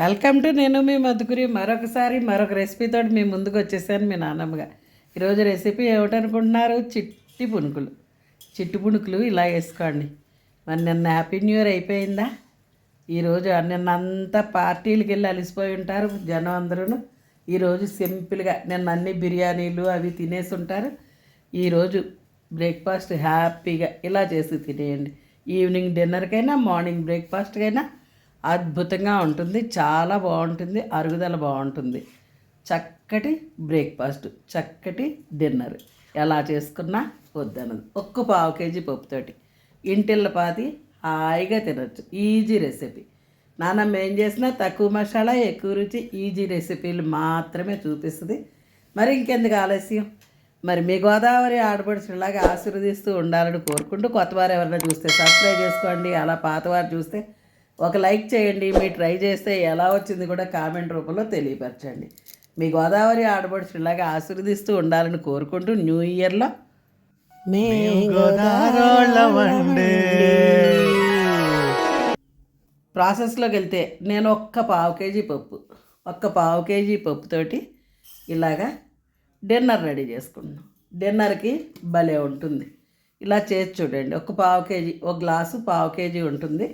Welcome to నేను మీ మధుకురి. మరొకసారి మరొక రెసిపీతో మీ ముందుకు వచ్చేసాను మీ నాన్నమ్మగా ఈరోజు రెసిపీ ఏమిటనుకుంటున్నారు? చిట్టి పునుకులు. చిట్టి పునుకులు ఇలా వేసుకోండి. మరి నిన్న హ్యాపీ న్యూ ఇయర్ అయిపోయిందా? ఈరోజు నిన్న అంతా పార్టీలకు వెళ్ళి అలిసిపోయి ఉంటారు జనం అందరూ ఈరోజు సింపుల్గా నిన్న అన్ని బిర్యానీలు అవి తినేసి ఉంటారు. ఈరోజు బ్రేక్ఫాస్ట్ హ్యాపీగా ఇలా చేసి తినేయండి. ఈవినింగ్ డిన్నర్కైనా మార్నింగ్ బ్రేక్ఫాస్ట్కైనా అద్భుతంగా ఉంటుంది చాలా బాగుంటుంది అరుగుదల బాగుంటుంది. చక్కటి బ్రేక్ఫాస్ట్ చక్కటి డిన్నర్ ఎలా చేసుకున్నా వద్దనదు. ఒక్క పావు కేజీ పప్పుతోటి ఇంటిల్లపాతి హాయిగా తినచ్చు. ఈజీ రెసిపీ నాన్నమ్మ ఏం చేసినా తక్కువ మసాలా ఎక్కువ రుచి ఈజీ రెసిపీలు మాత్రమే చూపిస్తుంది. మరి ఇంకెందుకు ఆలస్యం? మరి మీ గోదావరి ఆడపడుచులాగా ఆశీర్వదిస్తూ ఉండాలని కోరుకుంటూ కొత్తవారు ఎవరైనా చూస్తే సబ్స్క్రైబ్ చేసుకోండి. అలా పాతవారు చూస్తే ఒక లైక్ చేయండి మీరు ట్రై చేస్తే ఎలా వచ్చింది కూడా కామెంట్ రూపంలో తెలియపరచండి. మీ గోదావరి ఆడపడుచులాగా ఆశీర్వదిస్తూ ఉండాలని కోరుకుంటూ న్యూ ఇయర్లో మే. ప్రాసెస్లోకి వెళ్తే నేను ఒక్క పావు కేజీ పప్పు ఒక్క పావు కేజీ పప్పుతోటి ఇలాగా డిన్నర్ రెడీ చేసుకున్నాను డిన్నర్కి భలే ఉంటుంది. ఇలా చేసి చూడండి ఒక పావు కేజీ ఒక గ్లాసు పావు కేజీ ఉంటుంది.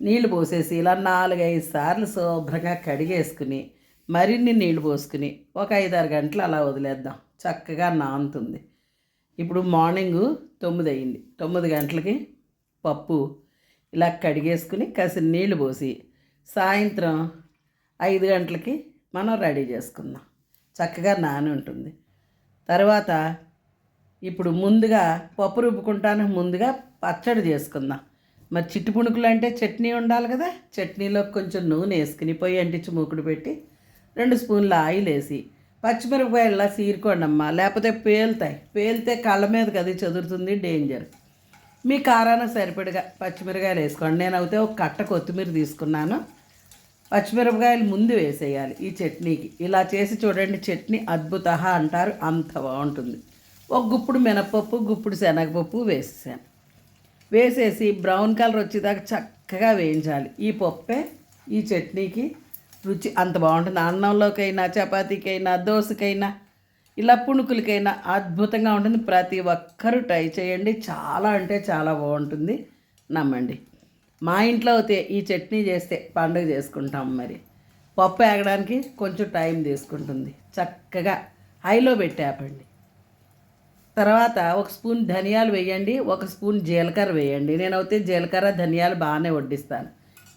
నీళ్ళు పోసేసి ఇలా నాలుగైదు సార్లు శుభ్రంగా కడిగేసుకుని మరిన్ని నీళ్ళు పోసుకుని ఒక ఐదారు గంటలు అలా వదిలేద్దాం. చక్కగా నానుతుంది ఇప్పుడు మార్నింగ్ తొమ్మిది అయింది తొమ్మిది గంటలకి పప్పు ఇలా కడిగేసుకుని కసి నీళ్ళు పోసి సాయంత్రం ఐదు గంటలకి మనం రెడీ చేసుకుందాం. చక్కగా నాని ఉంటుంది. తర్వాత ఇప్పుడు ముందుగా పప్పు రుబ్బుకుంటానికి ముందుగా పచ్చడి చేసుకుందాం. మరి చిట్టి పుణుకులు అంటే చట్నీ ఉండాలి కదా? చట్నీలో కొంచెం నూనె వేసుకుని పొయ్యి అంటించి మూకుడు పెట్టి రెండు స్పూన్ల ఆయిల్ వేసి పచ్చిమిరపకాయలా సీరుకోండమ్మా. లేకపోతే పేలుతాయి. పేలితే కళ్ళ మీద కదా చదురుతుంది డేంజర్. మీ కారానికి సరిపడగా పచ్చిమిరకాయలు వేసుకోండి. నేను అయితే ఒక కట్ట కొత్తిమీర తీసుకున్నాను. పచ్చిమిరపకాయలు ముందు వేసేయాలి ఈ చట్నీకి. ఇలా చేసి చూడండి చట్నీ అద్భుత అంటారు. అంత బాగుంటుంది. ఒక గుప్పుడు మినపప్పు గుప్పుడు శనగపప్పు వేసేసాను. వేసేసి బ్రౌన్ కలర్ వచ్చేదాకా చక్కగా వేయించాలి. ఈ పప్పే ఈ చట్నీకి రుచి అంత బాగుంటుంది. అన్నంలోకైనా చపాతీకైనా దోశకైనా ఇలా పుణుకులకైనా అద్భుతంగా ఉంటుంది. ప్రతి ఒక్కరూ ట్రై చేయండి. చాలా అంటే చాలా బాగుంటుంది. నమ్మండి. మా ఇంట్లో అయితే ఈ చట్నీ చేస్తే పండుగ చేసుకుంటాం మరి. పప్పు ఏగడానికి కొంచెం టైం తీసుకుంటుంది. చక్కగా హైలో పెట్టాపండి తర్వాత ఒక స్పూన్ ధనియాలు వేయండి ఒక స్పూన్ జీలకర్ర వేయండి. నేనైతే జీలకర్ర ధనియాలు బాగానే వడ్డిస్తాను.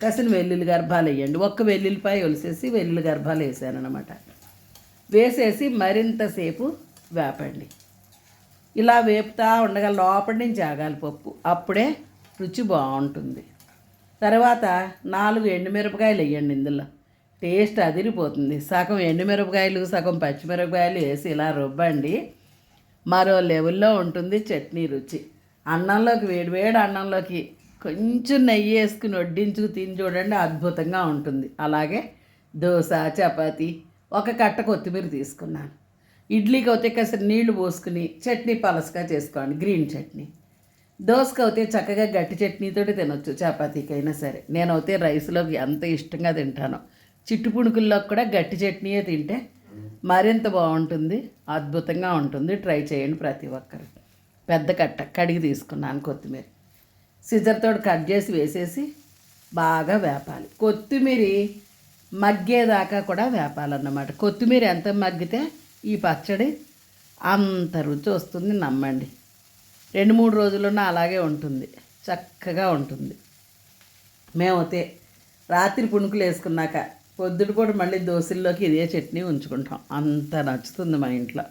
కసిన వెల్లుల్లి గర్భాలు వేయండి. ఒక్క వెల్లుల్లిపాయ ఒలిసేసి వెల్లుల్లి గర్భాలు వేసాను అనమాట వేసేసి మరింతసేపు వేపండి. ఇలా వేపుతా ఉండగా లోపల నుంచి ఆగాలి పప్పు. అప్పుడే రుచి బాగుంటుంది. తర్వాత నాలుగు ఎండుమిరపకాయలు వేయండి ఇందులో. టేస్ట్ అదిరిపోతుంది. సగం ఎండుమిరపకాయలు సగం పచ్చిమిరపకాయలు వేసి ఇలా రుబ్బండి మరో లెవెల్లో ఉంటుంది చట్నీ రుచి. అన్నంలోకి వేడివేడి అన్నంలోకి కొంచెం నెయ్యి వేసుకుని వడ్డించుకు తిని చూడండి అద్భుతంగా ఉంటుంది. అలాగే దోశ చపాతి ఒక కట్ట కొత్తిమీర తీసుకున్నాను. ఇడ్లీకి అయితే కాస్త నీళ్ళు పోసుకుని చట్నీ పలసగా చేసుకోండి గ్రీన్ చట్నీ. దోసకి అయితే చక్కగా గట్టి చట్నీతో తినొచ్చు చపాతీకైనా సరే. నేనైతే రైస్లోకి ఎంత ఇష్టంగా తింటాను. చిట్టు పుణుకుల్లోకి కూడా గట్టి చట్నీయే తింటే మరింత బాగుంటుంది అద్భుతంగా ఉంటుంది. ట్రై చేయండి ప్రతి ఒక్కరు. పెద్ద కట్ట కడిగి తీసుకున్నాను కొత్తిమీర. సిజర్తో కట్ చేసి వేసేసి బాగా వేపాలి. కొత్తిమీర మగ్గేదాకా కూడా వేపాలన్నమాట. కొత్తిమీర ఎంత మగ్గితే ఈ పచ్చడి అంత రుచి వస్తుంది నమ్మండి. రెండు మూడు రోజులున్నా అలాగే ఉంటుంది. చక్కగా ఉంటుంది. మేమైతే రాత్రి పుణుకులు వేసుకున్నాక పొద్దుటిపూట మళ్ళీ దోశల్లోకి ఇదే చట్నీ ఉంచుకుంటాం. అంత నచ్చుతుంది మా ఇంట్లో.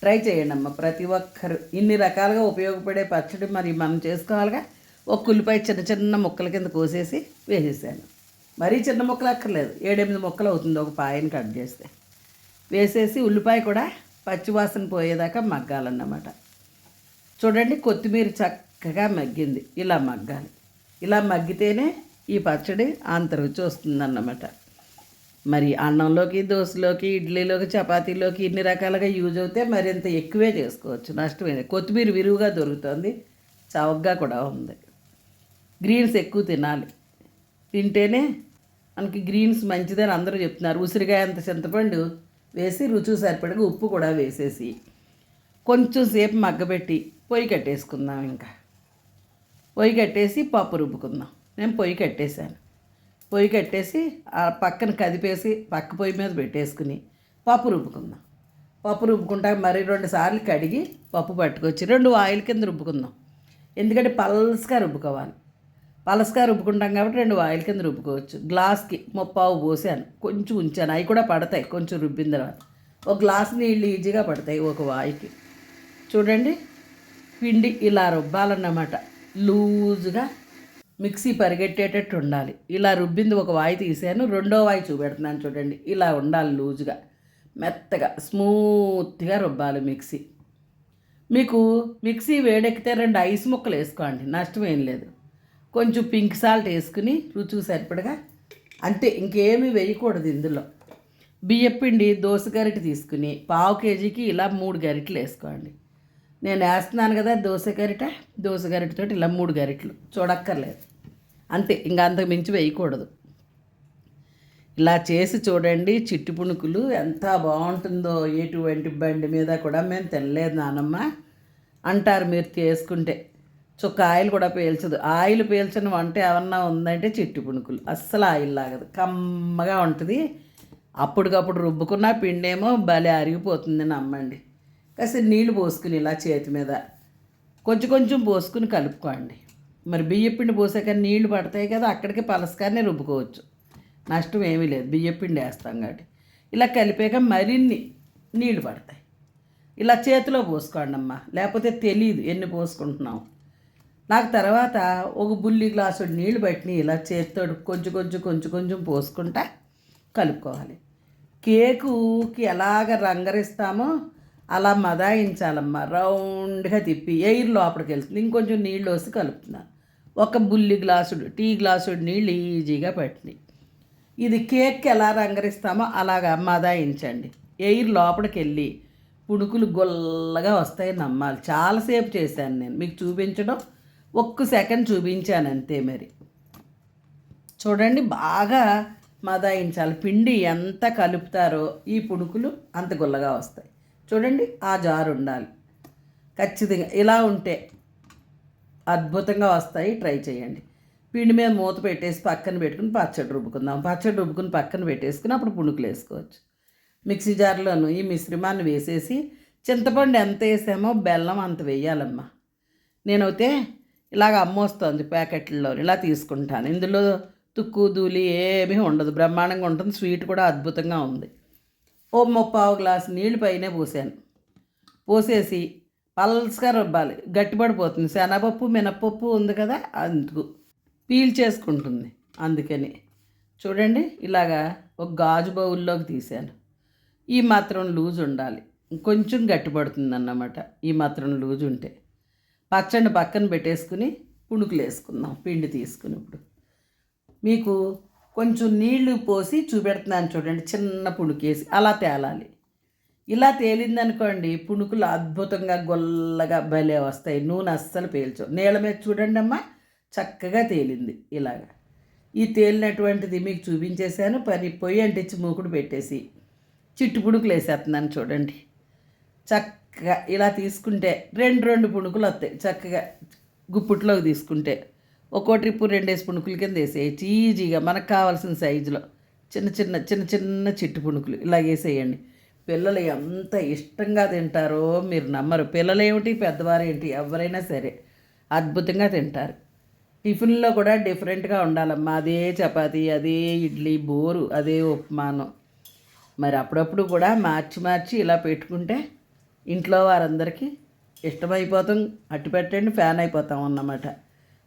ట్రై చేయండి అమ్మ ప్రతి ఒక్కరు. ఇన్ని రకాలుగా ఉపయోగపడే పచ్చడి మరి మనం చేసుకోవాలిగా. ఒక ఉల్లిపాయ చిన్న చిన్న ముక్కల కింద కోసేసి వేసేసాను. మరీ చిన్న ముక్కలు అక్కర్లేదు. ఏడెనిమిది ముక్కలు అవుతుంది ఒక పాయని కట్ చేస్తే. వేసేసి ఉల్లిపాయ కూడా పచ్చివాసన పోయేదాకా మగ్గాలన్నమాట. చూడండి కొత్తిమీర చక్కగా మగ్గింది. ఇలా మగ్గాలి. ఇలా మగ్గితేనే ఈ పచ్చడి అంత రుచి వస్తుందన్నమాట. మరి అన్నంలోకి దోశలోకి ఇడ్లీలోకి చపాతీలోకి ఇన్ని రకాలుగా యూజ్ అవుతే మరింత ఎక్కువే చేసుకోవచ్చు. నష్టమైంది కొత్తిమీర విరివిగా దొరుకుతుంది. చవకగా కూడా ఉంది. గ్రీన్స్ ఎక్కువ తినాలి. తింటేనే మనకి గ్రీన్స్ మంచిదని అందరూ చెప్తున్నారు. ఉసిరికాయ అంత చింతపండు వేసి రుచి సరిపడగా ఉప్పు కూడా వేసేసి కొంచెం సేపు మగ్గబెట్టి పొయ్యి కట్టేసుకుందాం ఇంకా. పొయ్యి కట్టేసి పప్పు రుబ్బుకుందాం. నేను పొయ్యి కట్టేశాను. పొయ్యి కట్టేసి ఆ పక్కన కదిపేసి పక్క పొయ్యి మీద పెట్టేసుకుని పప్పు రుబ్బుకుందాం. పప్పు రుబ్బుకుంటా మరి రెండు సార్లు కడిగి పప్పు పట్టుకొచ్చి రెండు ఆయిల్ కింద రుబ్బుకుందాం. ఎందుకంటే పలసగా రుబ్బుకోవాలి. పలసగా రుబ్బుకుంటాం కాబట్టి రెండు ఆయిల్ కింద రుబ్బుకోవచ్చు. గ్లాస్కి ముప్పావు పోసాను. కొంచెం ఉంచాను. అవి కూడా పడతాయి కొంచెం రుబ్బిన తర్వాత. ఒక గ్లాస్ నీళ్ళు ఈజీగా పడతాయి ఒక వాయికి. చూడండి పిండి ఇలా రుబ్బాలన్నమాట. లూజుగా మిక్సీ పరిగెట్టేటట్టు ఉండాలి. ఇలా రుబ్బింది ఒక వాయి తీసాను రెండో వాయి చూపెడుతున్నాను చూడండి. ఇలా ఉండాలి లూజుగా. మెత్తగా స్మూత్గా రుబ్బాలి మిక్సీ. మీకు మిక్సీ వేడెక్కితే రెండు ఐస్ ముక్కలు వేసుకోండి నష్టం ఏం లేదు. కొంచెం పింక్ సాల్ట్ వేసుకుని రుచికి సరిపడగా అంతే ఇంకేమీ వేయకూడదు ఇందులో. బియ్యపిండి దోస గరిటె తీసుకుని పావు కేజీకి ఇలా మూడు గరిటెలు వేసుకోండి. నేను వేస్తున్నాను కదా దోశ గరిట దోశ గరిటతో ఇలా మూడు గరిటలు. చూడక్కర్లేదు. అంతే ఇంకా అంతకు మించి వేయకూడదు. ఇలా చేసి చూడండి చిట్టి పుణుకులు ఎంత బాగుంటుందో ఎటువంటి బండి మీద కూడా మేము తినలేదు నానమ్మ. అంటారు మీరు చేసుకుంటే. చుక్క ఆయిల్ కూడా పీల్చదు. ఆయిల్ పీల్చిన వంట ఏమన్నా ఉందంటే చిట్టి పుణుకులు. అస్సలు ఆయిల్ లాగదు. కమ్మగా ఉంటుంది. అప్పటికప్పుడు రుబ్బుకున్న పిండేమో భలే అరిగిపోతుంది నమ్మండి. కాసేపు నీళ్ళు పోసుకుని ఇలా చేతి మీద కొంచెం కొంచెం పోసుకుని కలుపుకోండి. మరి బియ్యపిండి పోసాక నీళ్ళు పడతాయి కదా అక్కడికి పలసకానే రుబ్బుకోవచ్చు. నష్టం ఏమీ లేదు బియ్యపిండి వేస్తాం కాబట్టి. ఇలా కలిపాక మరిన్ని నీళ్ళు పడతాయి. ఇలా చేతిలో పోసుకోండి అమ్మా. లేకపోతే తెలియదు ఎన్ని పోసుకుంటున్నాం. నాకు తర్వాత ఒక బుల్లి గ్లాసు నీళ్ళు పట్టిని ఇలా చేతితో కొంచెం కొంచెం కొంచెం కొంచెం పోసుకుంటా కలుపుకోవాలి. కేకుకి ఎలాగ రంగరిస్తామో అలా మదాయించాలమ్మా. రౌండ్గా తిప్పి ఎయిర్ లోపలికి వెళ్తుంది. ఇంకొంచెం నీళ్ళు వస్తే కలుపుతున్నాను ఒక బుల్లి గ్లాసుడు టీ గ్లాసుడు నీళ్ళు ఈజీగా పెట్టినాయి ఇది కేక్ ఎలా రంగరిస్తామో అలాగా మదాయించండి. ఎయిర్ లోపలికి వెళ్ళి పుణుకులు గొల్లగా వస్తాయి నమ్మాలి. చాలాసేపు చేశాను నేను. మీకు చూపించడం ఒక్క సెకండ్ చూపించాను అంతే మరి. చూడండి బాగా మదాయించాలి. పిండి ఎంత కలుపుతారో ఈ పుణుకులు అంత గుల్లగా వస్తాయి. చూడండి ఆ జారు ఉండాలి. ఖచ్చితంగా ఇలా ఉంటే అద్భుతంగా వస్తాయి. ట్రై చేయండి. పిండి మీద మూత పెట్టేసి పక్కన పెట్టుకుని పచ్చడి రుబ్బుకుందాం. పచ్చడి రుబ్బుకుని పక్కన పెట్టేసుకుని అప్పుడు పుణుకులు వేసుకోవచ్చు. మిక్సీ జార్లోను ఈ మిశ్రమాన్ని వేసేసి చింతపండు ఎంత వేసామో బెల్లం అంత వేయాలమ్మా. నేనైతే ఇలాగ అమ్మొస్తుంది ప్యాకెట్లలో. ఇలా తీసుకుంటాను. ఇందులో తుక్కు ధూళి ఏమీ ఉండదు. బ్రహ్మాండంగా ఉంటుంది. స్వీట్ కూడా అద్భుతంగా ఉంది. ఓ ముప్పావు గ్లాసు నీళ్ళు పైనే పోసాను. పోసేసి పల్స్గా రుబ్బాలి. గట్టిపడిపోతుంది. శనగపప్పు మినప్పప్పు ఉంది కదా అందుకు. పీల్ చేసుకుంటుంది. అందుకని. చూడండి ఇలాగా ఒక గాజు బౌల్లోకి తీశాను ఈ మాత్రం లూజ్ ఉండాలి. కొంచెం గట్టిపడుతుంది అన్నమాట ఈ మాత్రం లూజ్ ఉంటే. పచ్చడి పక్కన పెట్టేసుకుని పుణుకులు వేసుకుందాం పిండి తీసుకుని ఇప్పుడు మీకు కొంచెం నీళ్ళు పోసి చూపెడుతున్నాను చూడండి చిన్న పుణుకేసి అలా తేలాలి. ఇలా తేలిందనుకోండి పుణుకులు అద్భుతంగా గొల్లగా భలే వస్తాయి. నూనె అస్సలు పేల్చు. నీళ్ళ మీద చూడండి అమ్మా చక్కగా తేలింది ఇలాగా. ఈ తేలినటువంటిది మీకు చూపించేశాను. పని పొయ్యి అంటించి మూకుడు పెట్టేసి చిట్టు పుణుకులు వేసేస్తున్నాను చూడండి. చక్కగా ఇలా తీసుకుంటే రెండు రెండు పుణుకులు వస్తాయి. చక్కగా గుప్పుట్లోకి తీసుకుంటే. ఒక్కో ట్రిప్పు రెండేసి పుణుకుల కింద వేసేయచ్చు. ఈజీగా మనకు కావాల్సిన సైజులో చిన్న చిన్న చిన్న చిన్న చిట్టు పుణుకులు ఇలా వేసేయండి. పిల్లలు ఎంత ఇష్టంగా తింటారో మీరు నమ్మరు. పిల్లలేమిటి పెద్దవారేంటి ఎవరైనా సరే అద్భుతంగా తింటారు. టిఫిన్లో కూడా డిఫరెంట్గా ఉండాలమ్మా. అదే చపాతీ అదే ఇడ్లీ బోరు అదే ఉప్మానం. మరి అప్పుడప్పుడు కూడా మార్చి మార్చి ఇలా పెట్టుకుంటే ఇంట్లో వారందరికీ ఇష్టమైపోతాం. అట్టు పెట్టండి ఫ్యాన్ అయిపోతాం అన్నమాట.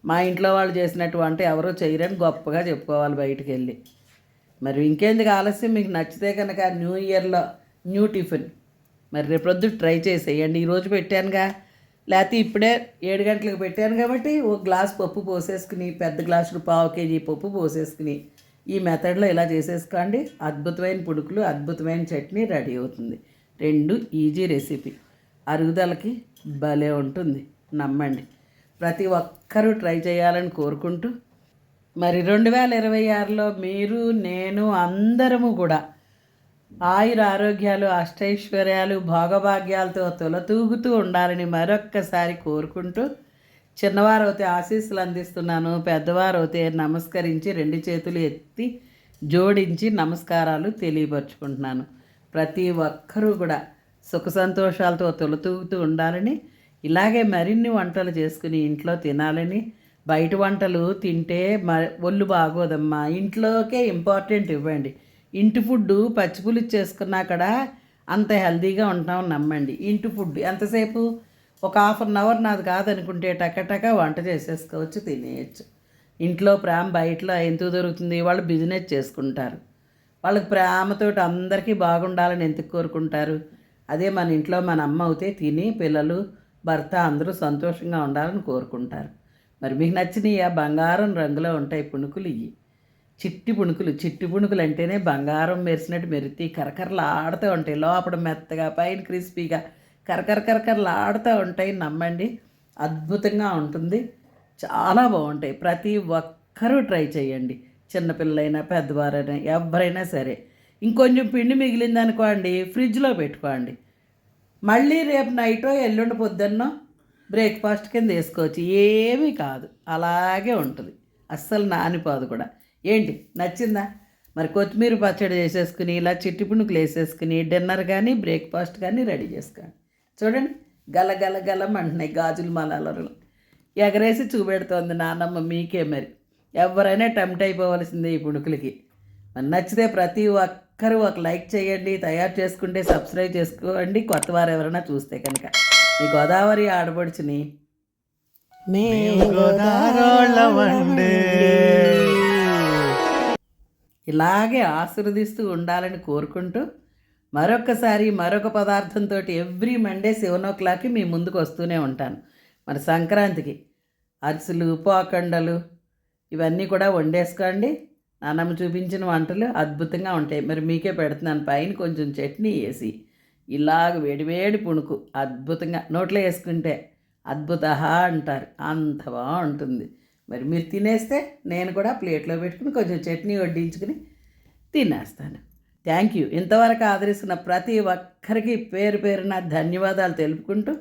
మా ఇంట్లో వాళ్ళు చేసినట్టు వంట ఎవరో చేయరని గొప్పగా చెప్పుకోవాలి బయటికి వెళ్ళి మరి ఇంకేందుకు ఆలస్యం? మీకు నచ్చితే కనుక న్యూ ఇయర్లో న్యూ టిఫిన్. మరి రేపొద్దు ట్రై చేసేయండి. ఈరోజు పెట్టానుగా. లేకపోతే ఇప్పుడే ఏడు గంటలకు పెట్టాను కాబట్టి ఓ గ్లాస్ పప్పు పోసేసుకుని పెద్ద గ్లాసులు పావు కేజీ పప్పు పోసేసుకుని ఈ మెథడ్లో ఇలా చేసేసుకోండి. అద్భుతమైన పుడుకులు అద్భుతమైన చట్నీ రెడీ అవుతుంది. రెండు ఈజీ రెసిపీ. అరుగుదలకి భలే ఉంటుంది. నమ్మండి. ప్రతి ఒక్కరూ ట్రై చేయాలని కోరుకుంటూ మరి రెండు వేల ఇరవై ఆరులో మీరు నేను అందరము కూడా ఆయుర ఆరోగ్యాలు అష్టైశ్వర్యాలు భోగభాగ్యాలతో తొలతూగుతూ ఉండాలని మరొక్కసారి కోరుకుంటూ చిన్నవారు అయితే ఆశీస్సులు అందిస్తున్నాను పెద్దవారు అయితే నమస్కరించి రెండు చేతులు ఎత్తి జోడించి నమస్కారాలు తెలియపరుచుకుంటున్నాను. ప్రతి ఒక్కరూ కూడా సుఖ సంతోషాలతో తొలతూగుతూ ఉండాలని ఇలాగే మరిన్ని వంటలు చేసుకుని ఇంట్లో తినాలని. బయట వంటలు తింటే మ ఒళ్ళు బాగోదమ్మా. ఇంట్లోకే ఇంపార్టెంట్ ఇవ్వండి. ఇంటి ఫుడ్ పచ్చిపులుసు చేసుకున్నా కూడా అంత హెల్దీగా ఉంటాం నమ్మండి. ఇంటి ఫుడ్ ఎంతసేపు? ఒక హాఫ్ అన్ అవర్ నాది కాదనుకుంటే టకటక వంట చేసేసుకోవచ్చు తినేయచ్చు. ఇంట్లో ప్రేమ బయటలో ఎంత దొరుకుతుంది? వాళ్ళు బిజినెస్ చేసుకుంటారు. వాళ్ళకి ప్రేమతోటి అందరికీ బాగుండాలని ఎందుకు కోరుకుంటారు? అదే మన ఇంట్లో మన అమ్మ అవుతే తిని పిల్లలు భర్త అందరూ సంతోషంగా ఉండాలని కోరుకుంటారు. మరి మీకు నచ్చినవి ఆ బంగారం రంగులో ఉంటాయి పుణుకులు ఇవి చిట్టి పుణుకులు చిట్టి పుణుకులు అంటేనే బంగారం మెరిసినట్టు మెరితి కరకరలాడుతూ ఉంటాయి. లోపల మెత్తగా పైన క్రిస్పీగా కరకర కరకరలాడుతూ ఉంటాయి. నమ్మండి అద్భుతంగా ఉంటుంది. చాలా బాగుంటాయి. ప్రతి ఒక్కరూ ట్రై చేయండి. చిన్నపిల్లలైనా పెద్దవారైనా ఎవరైనా సరే. ఇంకొంచెం పిండి మిగిలింది అనుకోండి ఫ్రిడ్జ్లో పెట్టుకోండి. మళ్ళీ రేపు నైటో ఎల్లుండి పొద్దున్నో బ్రేక్ఫాస్ట్ కింద వేసుకోవచ్చు. ఏమీ కాదు. అలాగే ఉంటుంది. అస్సలు నానిపోదు కూడా. ఏంటి? నచ్చిందా? మరి కొత్తిమీర పచ్చడి చేసేసుకుని ఇలా చిట్టి పుణుకులు వేసేసుకుని డిన్నర్ కానీ బ్రేక్ఫాస్ట్ కానీ రెడీ చేసుకోండి. చూడండి. గల గల గల అంటున్నాయి గాజులు మలాలరులు. ఎగరేసి చూపెడుతోంది నానమ్మ మీకే మరి. ఎవరైనా టెంప్ట్ అయిపోవలసిందే ఈ పుణుకులకి. మరి నచ్చితే ప్రతి ఒక్క ఒక్కరూ ఒక లైక్ చేయండి తయారు చేసుకుంటే సబ్స్క్రైబ్ చేసుకోండి. కొత్త వారు ఎవరైనా చూస్తే కనుక. ఈ గోదావరి ఆడపడుచుని మే ఇలాగే ఆశీర్వదిస్తూ ఉండాలని కోరుకుంటూ మరొకసారి మరొక పదార్థంతో ఎవ్రీ మండే సెవెన్ ఓ క్లాక్కి మీ ముందుకు వస్తూనే ఉంటాను. మరి సంక్రాంతికి అరిసెలు పోకండలు ఇవన్నీ కూడా వండేసుకోండి. నాన్నమ్మ చూపించిన వంటలు అద్భుతంగా ఉంటాయి. మరి మీకే పెడుతున్నాను. పైన కొంచెం చట్నీ వేసి ఇలాగ వేడివేడి పుణుకు అద్భుతంగా నోట్లో వేసుకుంటే అద్భుత అంటారు. అంత బాగుంటుంది. మరి మీరు తినేస్తే నేను కూడా ప్లేట్లో పెట్టుకుని కొంచెం చట్నీ వడ్డించుకుని తినేస్తాను. Thank you. ఇంతవరకు ఆదరిస్తున్న ప్రతి ఒక్కరికి పేరు పేరున ధన్యవాదాలు తెలుపుకుంటూ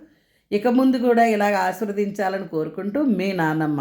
ఇక ముందు కూడా ఇలాగ ఆశీర్వదించాలని కోరుకుంటూ మీ నాన్నమ్మ